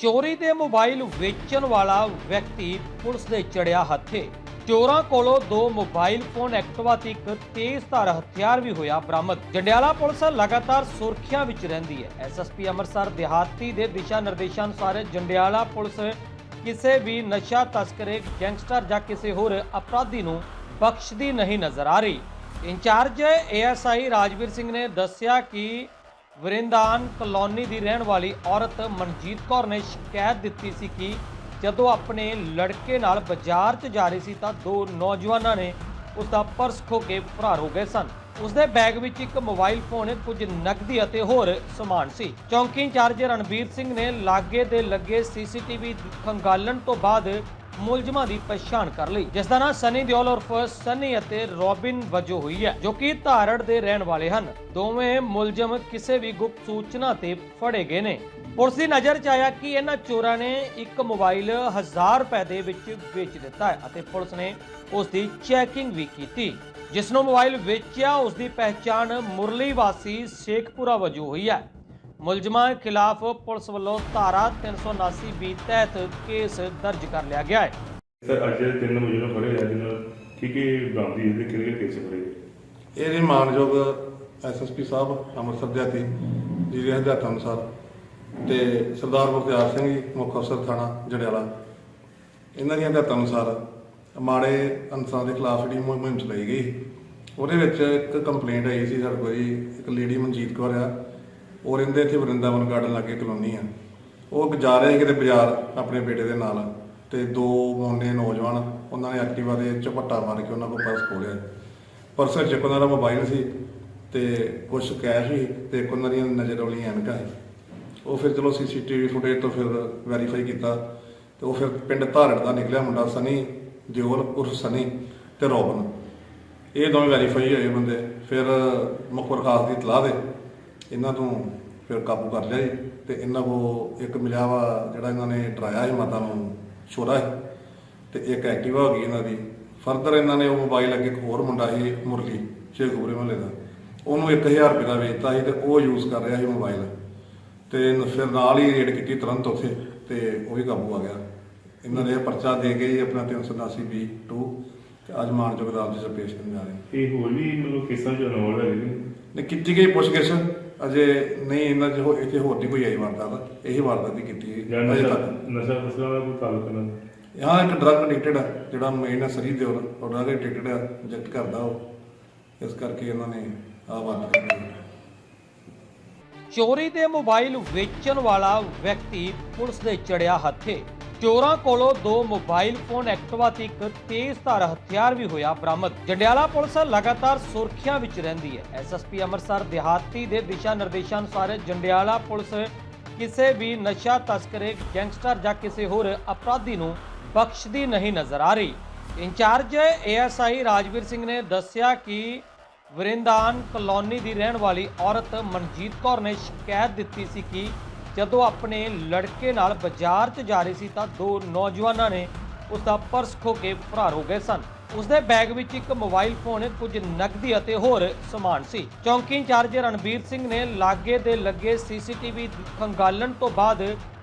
ਚੋਰੀ ਦੇ ਮੋਬਾਈਲ ਵੇਚਣ ਵਾਲਾ ਵਿਅਕਤੀ ਪੁਲਿਸ ਦੇ ਚੜਿਆ ਹੱਥੇ। ਚੋਰਾਂ ਕੋਲੋਂ ਦੋ ਮੋਬਾਈਲ ਫੋਨ ਐਕਟਿਵਾ ਤੇ ਇੱਕ ਤੇਜ਼ਧਾਰ ਹਥਿਆਰ ਵੀ ਹੋਇਆ ਬਰਾਮਦ। ਜੰਡਿਆਲਾ ਪੁਲਿਸ ਲਗਾਤਾਰ ਸੁਰੱਖਿਆ ਵਿੱਚ ਰਹਿੰਦੀ ਹੈ। ਐਸਐਸਪੀ ਅੰਮ੍ਰਿਤਸਰ ਦਿਹਾਤੀ ਦੇ ਦਿਸ਼ਾ ਨਿਰਦੇਸ਼ਾਂ ਅਨੁਸਾਰ ਜੰਡਿਆਲਾ ਪੁਲਿਸ ਕਿਸੇ ਵੀ ਨਸ਼ਾ ਤਸਕਰੇ, ਗੈਂਗਸਟਰ ਜਾਂ ਕਿਸੇ ਹੋਰ ਅਪਰਾਧੀ ਨੂੰ ਬਖਸ਼ਦੀ ਨਹੀਂ ਨਜ਼ਰ ਆ ਰਹੀ। ਇੰਚਾਰਜ ਏਐਸਆਈ ਰਾਜਵੀਰ ਸਿੰਘ ਨੇ ਦੱਸਿਆ ਕਿ ਵਰਿੰਦਾਨ ਕਲੋਨੀ ਦੀ ਰਹਿਣ ਵਾਲੀ ਔਰਤ ਮਨਜੀਤ ਕੌਰ ਨੇ ਸ਼ਿਕਾਇਤ ਦਿੱਤੀ ਸੀ ਕਿ ਜਦੋਂ ਆਪਣੇ ਲੜਕੇ ਨਾਲ ਬਾਜ਼ਾਰ 'ਚ ਜਾ ਰਹੀ ਸੀ ਤਾਂ ਦੋ ਨੌਜਵਾਨਾਂ ਨੇ ਉਸ ਦਾ ਪਰਸ ਖੋ ਕੇ ਫਰਾਰ ਹੋ ਗਏ ਸਨ। ਉਸ ਦੇ ਬੈਗ ਵਿੱਚ ਇੱਕ ਮੋਬਾਈਲ ਫੋਨ, ਕੁਝ ਨਕਦੀ ਅਤੇ ਹੋਰ ਸਮਾਨ ਸੀ। ਚੌਂਕੀ ਇੰਚਾਰਜ ਰਣਬੀਰ ਸਿੰਘ ਨੇ ਲਾਗੇ ਦੇ ਲੱਗੇ ਸੀਸੀਟੀਵੀ ਖੰਗਾਲਣ ਤੋਂ ਬਾਅਦ ਮੁਲਜ਼ਮਾਂ ਦੀ ਪਛਾਣ ਕਰ ਲਈ, ਜਿਸ ਦਾ ਨਾਮ ਸਨੀ ਦਿਓਲ ਉਰਫ ਸਨੀ ਅਤੇ ਰੋਬਿਨ ਵਜੋਂ ਹੋਈ ਹੈ, ਜੋ ਕਿ ਧਾਰੜ ਦੇ ਰਹਿਣ ਵਾਲੇ ਹਨ। ਦੋਵੇਂ ਮੁਲਜ਼ਮ ਕਿਸੇ ਵੀ ਗੁਪਤ ਸੂਚਨਾ ਤੇ ਫੜੇ ਗਏ ਨੇ। ਪੁਲਿਸ ਦੀ ਨਜ਼ਰ 'ਚ ਆਇਆ ਕਿ ਇਹਨਾਂ ਚੋਰਾਂ ਨੇ ਇੱਕ ਮੋਬਾਈਲ 1000 ਰੁਪਏ ਦੇ ਵਿੱਚ ਵੇਚ ਦਿੱਤਾ ਹੈ ਅਤੇ ਪੁਲਿਸ ਨੇ ਉਸ ਦੀ ਚੈਕਿੰਗ ਵੀ ਕੀਤੀ। ਜਿਸ ਨੂੰ ਮੋਬਾਈਲ ਵੇਚਿਆ, ਉਸ ਦੀ ਪਹਿਚਾਣ ਮੁਰਲੀ ਵਾਸੀ ਸ਼ੇਖਪੁਰਾ ਵਜੋਂ ਹੋਈ ਹੈ। ਮੁਲਜ਼ਮਾਂ ਖਿਲਾਫ ਪੁਲਿਸ ਵੱਲੋਂ ਧਾਰਾ 379 ਬੀ ਤਹਿਤ ਕੇਸ ਦਰਜ ਕਰ ਲਿਆ ਗਿਆ ਹੈ। ਸਰ ਅੱਜ ਤਿੰਨ ਮੁਜਰਮ ਫੜੇ ਹੋਏ ਆ ਜਿਨ੍ਹਾਂ ਕੀ ਕੀ ਬਰਾਮਦੀ ਇਹਦੇ ਕਿਹੜੇ ਕੇਸ ਫੜੇ ਗਏ? ਇਹ ਜੀ ਮਾਨਯੋਗ ਐਸਐਸਪੀ ਸਾਹਿਬ ਅੰਮ੍ਰਿਤਸਰ ਦੇ ਆਤੀ ਜੀ ਦੇ ਹਦਾਇਤਾਂ ਅਨੁਸਾਰ ਤੇ ਸਰਦਾਰ ਬਖਤਿਆਰ ਸਿੰਘ ਜੀ ਮੁੱਖ ਅਫਸਰ ਥਾਣਾ ਜੜਿਆਲਾ ਇਹਨਾਂ ਦੀਆਂ ਹਦਾਇਤਾਂ ਅਨੁਸਾਰ ਮਾੜੇ ਅਨਸਰਾਂ ਦੇ ਖਿਲਾਫ ਜਿਹੜੀ ਮੁਹਿੰਮ ਮੁਹਿੰਮ ਚਲਾਈ ਗਈ। ਉਹਦੇ ਵਿੱਚ ਇੱਕ ਕੰਪਲੇਂਟ ਆਈ ਸੀ ਸਾਡੇ ਕੋਲ ਜੀ ਇੱਕ ਲੇਡੀ ਮਨਜੀਤ ਕੌਰ ਆ। ਉਹ ਰਹਿੰਦੇ ਇੱਥੇ ਵਰਿੰਦਾਵਨ ਗਾਰਡਨ ਲਾਗੇ ਕਲੋਨੀ ਆ। ਉਹ ਜਾ ਰਹੇ ਸੀ ਕਿਤੇ ਬਾਜ਼ਾਰ ਆਪਣੇ ਬੇਟੇ ਦੇ ਨਾਲ ਤੇ ਦੋ ਮੁੰਡੇ ਨੌਜਵਾਨ, ਉਹਨਾਂ ਨੇ ਐਕਟਿਵਾ ਦੇ ਝਪੱਟਾ ਮਾਰ ਕੇ ਉਹਨਾਂ ਕੋਲ ਪਰਸ ਖੋਲਿਆ ਪਰਸ ਵਿੱਚ ਉਹਨਾਂ ਦਾ ਮੋਬਾਈਲ ਸੀ ਤੇ ਕੁਝ ਕੈਸ਼ ਸੀ ਤੇ ਇੱਕ ਉਹਨਾਂ ਦੀਆਂ ਨਜ਼ਰ ਵਾਲੀਆਂ ਐਨਕਾਂ ਸੀ। ਉਹ ਫਿਰ ਚਲੋ ਸੀਸੀਟੀਵੀ ਫੁਟੇਜ ਤੋਂ ਫਿਰ ਵੈਰੀਫਾਈ ਕੀਤਾ ਤੇ ਉਹ ਫਿਰ ਪਿੰਡ ਧਾਰੜ ਦਾ ਨਿਕਲਿਆ ਮੁੰਡਾ ਸਨੀ, ਦਿਓਲ, ਉਰਫ ਸਨੀ ਤੇ ਰੋਬਨ। ਇਹ ਦੋਵੇਂ ਵੈਰੀਫਾਈ ਹੋਏ ਬੰਦੇ। ਫਿਰ ਮੁਖਬਰ ਖਾਸ ਦੀ ਇਤਲਾਹ ਦੇ ਇਹਨਾਂ ਤੋਂ ਫਿਰ ਕਾਬੂ ਕਰ ਲਿਆ ਜੀ ਤੇ ਇਹਨਾਂ ਕੋ ਇੱਕ ਮਿਲਿਆ ਵਾ ਜਿਹੜਾ ਇਹਨਾਂ ਨੇ ਡਰਾਇਆ ਸੀ ਮਾਤਾ ਨੂੰ ਛੋਰਾ ਹੈ ਤੇ ਇੱਕ ਐਕਟਿਵਾ ਹੋ ਗਈ ਇਹਨਾਂ ਦੀ। ਫਰਦਰ ਇਹਨਾਂ ਨੇ ਉਹ ਮੋਬਾਈਲ ਅੱਗੇ ਇੱਕ ਹੋਰ ਮੁੰਡਾ ਸੀ ਮੁਰਲੀ ਸ਼ੇਖੂਪੁਰੇ ਮਹੱਲੇ ਦਾ। ਉਹਨੂੰ 1000 ਰੁਪਏ ਦਾ ਵੇਚਤਾ ਸੀ ਤੇ ਉਹ ਯੂਜ਼ ਕਰ ਰਿਹਾ ਸੀ ਮੋਬਾਈਲ। ਤੇ ਨ- ਫਿਰ ਨਾਲ ਹੀ ਰੇਡ ਕੀਤੀ ਤੁਰੰਤ ਉੱਥੇ ਤੇ ਉਹ ਵੀ ਕਾਬੂ ਆ ਗਿਆ। ਇਹਨਾਂ ਨੇ ਪਰਚਾ ਦੇ ਕੇ ਜੀ ਆਪਣਾ 382 ਬੀ 2 ਤੇ ਅੱਜ ਮਾਨਯੋਗ ਅਦਾਲਤ 'ਚ ਪੇਸ਼ ਕਰਨ ਜਾ ਰਹੇ ਇਹ ਹੋਰ ਵੀ ਮਤਲਬ ਕੇਸਾਂ ਚ ਇਨਵੋਲਵ ਨੇ? ਨੇ ਕੀਤੀ ਗਈ ਪੁੱਛਗਿੱਛ। ਅਜੇ ਨਹੀਂ ਇਹਨਾਂ 'ਚ ਹੋ- ਇੱਥੇ ਹੋਰ ਨਹੀਂ ਕੋਈ ਆਈ ਵਾਰਦਾਤ। ਇਹੀ ਵਾਰਦਾਤ ਹੀ ਕੀਤੀ ਹੈ ਅਜੇ ਨਸ਼ਾ ਤੱਕ। ਨਸ਼ਾ ਤਸਕਰਾਂ ਦਾ ਕੋਈ ਤਾਲੁਕ ਨਹੀਂ? ਹਾਂ ਇੱਕ ਡਰਗ ਐਡਿਕਟਡ ਆ ਜਿਹੜਾ ਮੇਨ ਹੈ ਸਰੀ ਦਿਓਲ ਉਹ ਡਰਗ ਐਡਿਕਟਡ ਆ ਇੰਜੈਕਟ ਕਰਦਾ ਉਹ। ਇਸ ਕਰਕੇ ਇਹਨਾਂ ਨੇ ਆਹ ਵਾਰਦਾਤ ਕੀਤੀ ਚੋਰੀ ਦੇ ਮੋਬਾਈਲ ਵੇਚਣ ਵਾਲਾ ਵਿਅਕਤੀ ਪੁਲਿਸ ਦੇ ਚੜਿਆ ਹੱਥੇ। ਚੋਰਾਂ ਕੋਲੋਂ ਦੋ ਮੋਬਾਈਲ ਫੋਨ ਐਕਟਿਵਾ ਤੇ ਇੱਕ ਤੇਜ਼ਧਾਰ ਹਥਿਆਰ ਵੀ ਹੋਇਆ ਬਰਾਮਦ। ਜੰਡਿਆਲਾ ਪੁਲਿਸ ਲਗਾਤਾਰ ਸੁਰੱਖਿਆ ਵਿੱਚ ਰਹਿੰਦੀ ਹੈ। ਐਸਐਸਪੀ ਅੰਮ੍ਰਿਤਸਰ ਦਿਹਾਤੀ ਦੇ ਦਿਸ਼ਾ ਨਿਰਦੇਸ਼ਾਂ ਅਨੁਸਾਰ ਜੰਡਿਆਲਾ ਪੁਲਿਸ ਕਿਸੇ ਵੀ ਨਸ਼ਾ ਤਸਕਰੇ, ਗੈਂਗਸਟਰ ਜਾਂ ਕਿਸੇ ਹੋਰ ਅਪਰਾਧੀ ਨੂੰ ਬਖਸ਼ਦੀ ਨਹੀਂ ਨਜ਼ਰ ਆ ਰਹੀ। ਇੰਚਾਰਜ ਏਐਸਆਈ ਰਾਜਵੀਰ ਸਿੰਘ ਨੇ ਦੱਸਿਆ ਕਿ ਵਰਿੰਦਾਨ ਕਲੋਨੀ ਦੀ ਰਹਿਣ ਵਾਲੀ ਔਰਤ ਮਨਜੀਤ ਕੌਰ ਨੇ ਸ਼ਿਕਾਇਤ ਦਿੱਤੀ ਸੀ ਕਿ ਜਦੋਂ ਆਪਣੇ ਲੜਕੇ ਨਾਲ ਬਾਜ਼ਾਰ 'ਚ ਜਾ ਰਹੀ ਸੀ ਤਾਂ ਦੋ ਨੌਜਵਾਨਾਂ ਨੇ ਉਸ ਦਾ ਪਰਸ ਖੋ ਕੇ ਫਰਾਰ ਹੋ ਗਏ ਸਨ। ਉਸ ਦੇ ਬੈਗ ਵਿੱਚ ਇੱਕ ਮੋਬਾਈਲ ਫੋਨ, ਕੁਝ ਨਕਦੀ ਅਤੇ ਹੋਰ ਸਮਾਨ ਸੀ। ਚੌਂਕੀ ਇੰਚਾਰਜ ਰਣਬੀਰ ਸਿੰਘ ਨੇ ਲਾਗੇ ਦੇ ਲੱਗੇ ਸੀਸੀਟੀਵੀ ਖੰਗਾਲਣ ਤੋਂ ਬਾਅਦ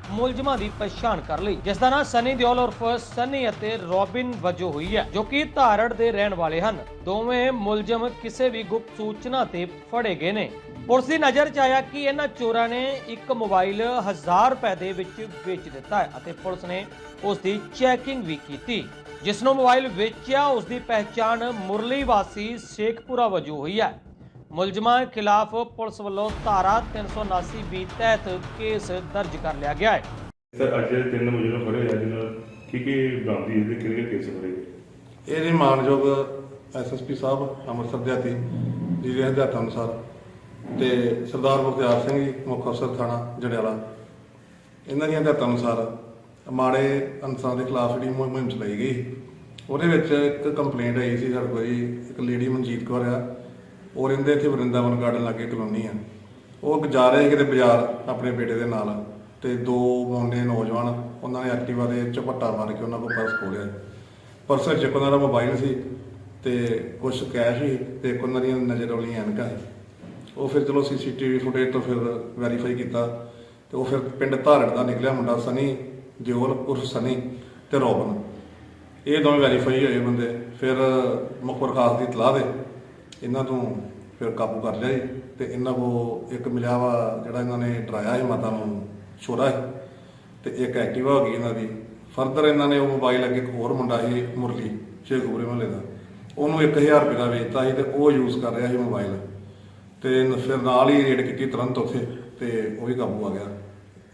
ਮੁਲਜ਼ਮਾਂ ਦੀ ਪਛਾਣ ਕਰ ਲਈ, ਜਿਸ ਦਾ ਨਾਮ ਸਨੀ ਦਿਓਲ ਉਰਫ ਸਨੀ ਅਤੇ ਰੋਬਿਨ ਵਜੋਂ ਹੋਈ ਹੈ, ਜੋ ਕਿ ਧਾਰੜ ਦੇ ਰਹਿਣ ਵਾਲੇ ਹਨ। ਦੋਵੇਂ ਮੁਲਜ਼ਮ ਕਿਸੇ ਵੀ ਗੁਪਤ ਸੂਚਨਾ ਤੇ ਫੜੇ ਗਏ ਨੇ। ਪੁਲਿਸ ਦੀ ਨਜ਼ਰ 'ਚ ਆਇਆ ਕਿ ਇਹਨਾਂ ਚੋਰਾਂ ਨੇ ਇੱਕ ਮੋਬਾਈਲ 1000 ਰੁਪਏ ਦੇ ਵਿੱਚ ਵੇਚ ਦਿੱਤਾ ਹੈ ਅਤੇ ਪੁਲਿਸ ਨੇ ਉਸ ਦੀ ਚੈਕਿੰਗ ਵੀ ਕੀਤੀ। ਜਿਸ ਨੂੰ ਮੋਬਾਈਲ ਵੇਚਿਆ, ਉਸ ਦੀ ਪਹਿਚਾਣ ਮੁਰਲੀ ਵਾਸੀ ਸ਼ੇਖਪੁਰਾ ਵਜੋਂ ਹੋਈ ਹੈ। ਮੁਲਜ਼ਮਾਂ ਖਿਲਾਫ ਪੁਲਿਸ ਵੱਲੋਂ ਧਾਰਾ 379 ਬੀ ਤਹਿਤ ਕੇਸ ਦਰਜ ਕਰ ਲਿਆ ਗਿਆ ਹੈ। ਸਰ ਅੱਜ ਜਿਹੜੇ ਤਿੰਨ ਮੁਜਰਮ ਫੜੇ ਹੋਏ ਆ ਜਿਨ੍ਹਾਂ ਕੀ ਕੀ ਬਰਾਮਦੀ ਇਹਦੇ ਕਿਹੜੇ ਕਿਹੜੇ ਕੇਸ ਫੜੇ ਗਏ? ਇਹ ਜੀ ਮਾਨਯੋਗ ਐਸਐਸਪੀ ਸਾਹਿਬ ਅੰਮ੍ਰਿਤਸਰ ਦੇ ਆਤੀ ਜੀ ਦੇ ਹਦਾਇਤਾਂ ਅਨੁਸਾਰ ਤੇ ਸਰਦਾਰ ਬਖਤਿਆਰ ਸਿੰਘ ਜੀ ਮੁੱਖ ਅਫਸਰ ਥਾਣਾ ਜੜਿਆਲਾ ਇਹਨਾਂ ਦੀਆਂ ਹਦਾਇਤਾਂ ਅਨੁਸਾਰ ਮਾੜੇ ਅਨਸਰਾਂ ਦੇ ਖਿਲਾਫ ਜਿਹੜੀ ਮੁਹਿੰਮ ਮੁਹਿੰਮ ਚਲਾਈ ਗਈ ਉਹਦੇ ਵਿੱਚ ਇੱਕ ਕੰਪਲੇਂਟ ਆਈ ਸੀ ਸਾਡੇ ਕੋਲ ਜੀ ਇੱਕ ਲੇਡੀ ਮਨਜੀਤ ਕੌਰ ਆ। ਉਹ ਰਹਿੰਦੇ ਇੱਥੇ ਵਰਿੰਦਾਵਨ ਗਾਰਡਨ ਲਾਗੇ ਕਲੋਨੀ ਆ। ਉਹ ਜਾ ਰਹੇ ਸੀ ਕਿਤੇ ਬਾਜ਼ਾਰ ਆਪਣੇ ਬੇਟੇ ਦੇ ਨਾਲ ਤੇ ਦੋ ਮੁੰਡੇ ਨੌਜਵਾਨ, ਉਹਨਾਂ ਨੇ ਐਕਟਿਵਾ ਦੇ ਝਪੱਟਾ ਮਾਰ ਕੇ ਉਹਨਾਂ ਕੋਲ ਪਰਸ ਖੋਲਿਆ ਪਰਸ 'ਚ ਇੱਕ ਉਹਨਾਂ ਦਾ ਮੋਬਾਈਲ ਸੀ ਤੇ ਕੁਝ ਕੈਸ਼ ਸੀ ਤੇ ਇੱਕ ਉਹਨਾਂ ਦੀਆਂ ਨਜ਼ਰ ਵਾਲੀਆਂ ਐਨਕਾਂ ਸੀ। ਉਹ ਫਿਰ ਚਲੋ ਸੀਸੀਟੀਵੀ ਫੁਟੇਜ ਤੋਂ ਫਿਰ ਵੈਰੀਫਾਈ ਕੀਤਾ ਤੇ ਉਹ ਫਿਰ ਪਿੰਡ ਧਾਰੜ ਦਾ ਨਿਕਲਿਆ ਮੁੰਡਾ ਸਨੀ, ਦਿਓਲ, ਉਰਫ ਸਨੀ ਤੇ ਰੋਬਨ। ਇਹ ਦੋਵੇਂ ਵੈਰੀਫਾਈ ਹੋਏ ਬੰਦੇ, ਫਿਰ ਮੁਖਬਰ ਖਾਸ ਦੀ ਇਤਲਾਹ ਦੇ ਇਹਨਾਂ ਤੋਂ ਫਿਰ ਕਾਬੂ ਕਰ ਲਿਆ ਜੀ ਤੇ ਇਹਨਾਂ ਕੋ ਇੱਕ ਮਿਲਿਆ ਵਾ ਜਿਹੜਾ ਇਹਨਾਂ ਨੇ ਡਰਾਇਆ ਸੀ ਮਾਤਾ ਨੂੰ ਛੋਰਾ ਸੀ ਤੇ ਇੱਕ ਐਕਟਿਵਾ ਹੋ ਗਈ ਇਹਨਾਂ ਦੀ। ਫਰਦਰ ਇਹਨਾਂ ਨੇ ਉਹ ਮੋਬਾਈਲ ਅੱਗੇ ਇੱਕ ਹੋਰ ਮੁੰਡਾ ਸੀ ਮੁਰਲੀ ਸ਼ੇਖੂਪੁਰੇ ਮਹੱਲੇ ਦਾ। ਉਹਨੂੰ 1000 ਰੁਪਏ ਦਾ ਵੇਚਤਾ ਸੀ ਤੇ ਉਹ ਯੂਜ਼ ਕਰ ਰਿਹਾ ਸੀ ਮੋਬਾਈਲ ਤੇ ਫਿਰ ਨਾਲ ਹੀ ਰੇਡ ਕੀਤੀ ਤੁਰੰਤ ਉੱਥੇ ਤੇ ਉਹ ਵੀ ਕਾਬੂ ਆ ਗਿਆ।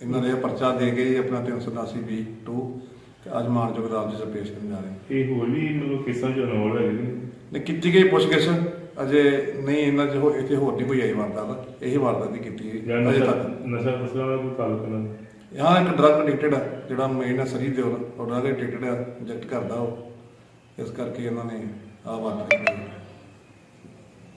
ਇਹਨਾਂ ਨੇ ਇਹ ਪਰਚਾ ਦੇ ਕੇ ਆਪਣਾ 382 ਬੀ 2 ਤੇ ਅੱਜ ਮਾਨਯੋਗ ਅਦਾਲਤ 'ਚ ਪੇਸ਼ ਕਰਨ ਜਾ ਰਹੇ ਇਹ ਹੋਰ ਵੀ ਮਤਲਬ ਕੇਸਾਂ ਚ ਇਨਵੋਲਵ ਨੇ ਨੇ ਕੀਤੀ ਗਈ ਪੁੱਛਗਿੱਛ। ਅਜੇ ਨਹੀਂ ਇਹਨਾਂ 'ਚ ਹੋ ਇੱਥੇ ਹੋਰ ਨਹੀਂ ਕੋਈ ਆਈ ਵਾਰਦਾਤ। ਇਹੀ ਵਾਰਦਾਤ ਹੀ ਕੀਤੀ ਗਈ ਅਜੇ ਨਸ਼ਾ ਤੱਕ। ਨਸ਼ਾ ਫਸਲਾਂ ਦਾ ਕੋਈ ਤਾਲੁਕ ਨਾ? ਹਾਂ ਇੱਕ ਡਰਗ ਐਡਿਕਟਡ ਆ ਜਿਹੜਾ ਮੇਨ ਹੈ ਸਰੀ ਦਿਓਲ ਉਹ ਡਰਗ ਐਡਿਕਟਡ ਆ ਇੰਜੈਕਟ ਕਰਦਾ ਉਹ। ਇਸ ਕਰਕੇ ਇਹਨਾਂ ਨੇ ਆਹ ਵਾਰਦਾਤ ਕੀਤੀ।